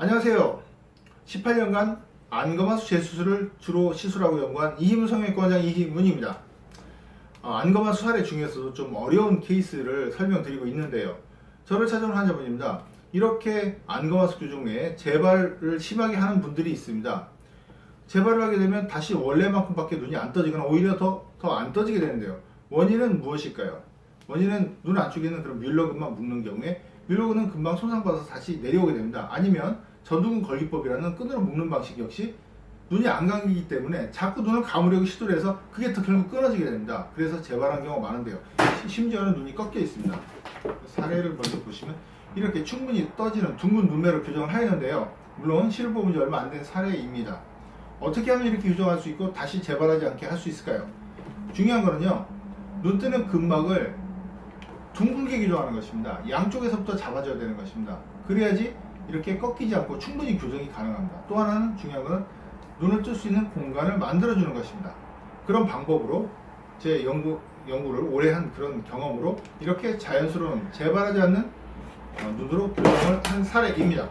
안녕하세요. 18년간 안검하수 재수술을 주로 시술하고 연구한 이희문 성형외과원장 이희문입니다. 어, 안검하수 사례 중에서도 좀 어려운 케이스를 설명드리고 있는데요. 저를 찾아온 환자분입니다. 이렇게 안검하수 교정에 재발을 심하게 하는 분들이 있습니다. 재발을 하게 되면 다시 원래만큼밖에 눈이 안 떠지거나 오히려 더 더 안 떠지게 되는데요. 원인은 무엇일까요? 원인은 눈 안쪽에 있는 그런 뮬러근만 묶는 경우에 뮬러근은 금방 손상받아서 다시 내려오게 됩니다. 아니면 전두근 걸기법이라는 끈으로 묶는 방식 역시 눈이 안 감기기 때문에 자꾸 눈을 감으려고 시도를 해서 그게 더 결국 끊어지게 됩니다. 그래서 재발한 경우가 많은데요. 시- 심지어는 눈이 꺾여 있습니다. 사례를 먼저 보시면 이렇게 충분히 떠지는 둥근 눈매로 교정을 하였는데요. 물론 시를 뽑은 지 얼마 안 된 사례입니다. 어떻게 하면 이렇게 교정할 수 있고 다시 재발하지 않게 할 수 있을까요? 중요한 거는요. 눈 뜨는 근막을 둥글게 교정하는 것입니다. 양쪽에서부터 잡아줘야 되는 것입니다. 그래야지 이렇게 꺾이지 않고 충분히 교정이 가능합니다. 또 하나는 중요한 것은 눈을 뜰 수 있는 공간을 만들어주는 것입니다. 그런 방법으로 제 연구, 연구를 오래 한 그런 경험으로 이렇게 자연스러운 재발하지 않는 어, 눈으로 교정을 한 사례입니다.